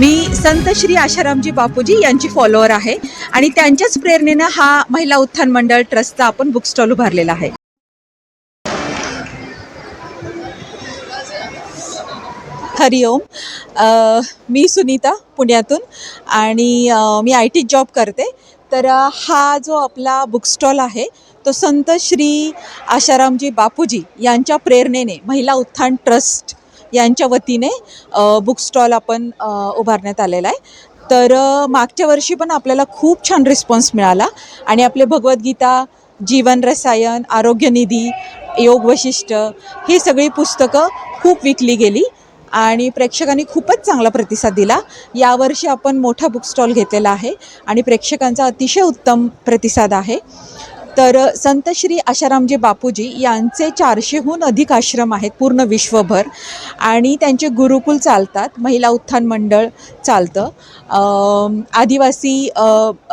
मी संत श्री आशारामजी बापूजी यांची फॉलोअर आहे आणि त्यांच्याच प्रेरणेनं हा महिला उत्थान मंडळ ट्रस्टचा आपण बुक स्टॉल उभारलेला आहे. हरिओम मी सुनीता पुण्यातून आणि मी आय टी जॉब करते. तर हा जो आपला बुक स्टॉल आहे तो संत श्री आशारामजी बापूजी यांच्या प्रेरणेने महिला उत्थान ट्रस्ट यांच्या वतीने बुक स्टॉल आपण उभारण्यात आलेला आहे. तर मागच्या वर्षी पण आपल्याला खूप छान रिस्पॉन्स मिळाला आणि आपले भगवद्गीता जीवन रसायन आरोग्यनिधी योग वशिष्ठ ही सगळी पुस्तकं खूप विकली गेली आणि प्रेक्षकांनी खूपच चांगला प्रतिसाद दिला. यावर्षी आपण मोठा बुक स्टॉल घेतलेला आहे आणि प्रेक्षकांचा अतिशय उत्तम प्रतिसाद आहे. तर संत श्री आशारामजी बापूजी यांचे चारशेहून अधिक आश्रम आहेत पूर्ण विश्वभर. आणि त्यांचे गुरुकुल चालतात महिला उत्थान मंडळ चालतं. आदिवासी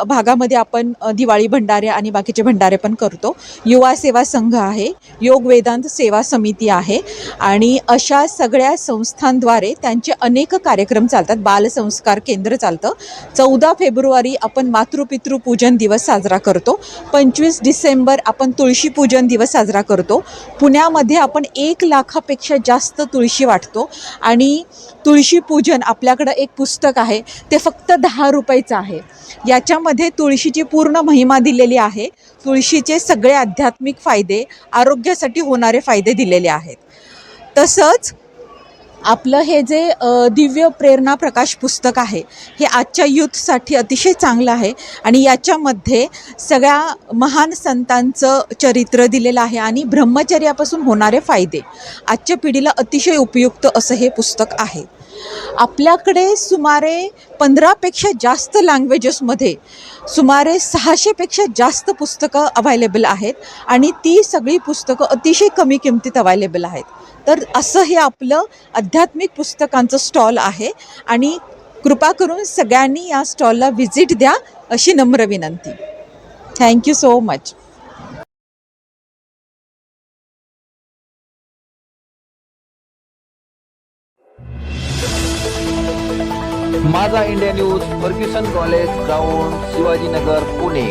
भागामध्ये आपण दिवाळी भंडारे आणि बाकीचे भंडारे पण करतो. युवा सेवा संघ आहे योग वेदांत सेवा समिती आहे. आणि अशा सगळ्या संस्थांद्वारे त्यांचे अनेक कार्यक्रम चालतात. बालसंस्कार केंद्र चालतं. चौदा फेब्रुवारी आपण मातृपितृ पूजन दिवस साजरा करतो. पंचवीस डिसेंबर आपण तुळशी पूजन दिवस साजरा करतो. पुण्यामध्ये आपण एक लाखापेक्षा जास्त तुळशी वाटतो आणि तुळशी पूजन आपल्याकडं एक पुस्तक आहे ते फक्त दहा रुपयाचं आहे. याच्यामध्ये तुळशीची पूर्ण महिमा दिलेली आहे. तुळशीचे सगळे आध्यात्मिक फायदे आरोग्यासाठी होणारे फायदे दिलेले आहेत. तसंच आपलं हे जे दिव्य प्रेरणा प्रकाश पुस्तक आहे हे आजच्या यूथसाठी अतिशय चांगलं आहे आणि याच्यामध्ये सगळ्या महान संतांचं चरित्र दिलेलं आहे आणि ब्रह्मचर्यापासून होणारे फायदे आजच्या पिढीला अतिशय उपयुक्त असं हे पुस्तक आहे. आपल्याकडे सुमारे पंधरापेक्षा जास्त लँग्वेजेसमध्ये सुमारे सहाशेपेक्षा जास्त पुस्तकं अवायलेबल आहेत आणि ती सगळी पुस्तकं अतिशय कमी किमतीत अवायलेबल आहेत. तर असं हे आपलं आध्यात्मिक पुस्तकांचं स्टॉल आहे आणि कृपा करून सगळ्यांनी या स्टॉलला व्हिजिट द्या अशी नम्र विनंती. थँक्यू सो मच माझा India News Fergusson College ground Shivajinagar Pune.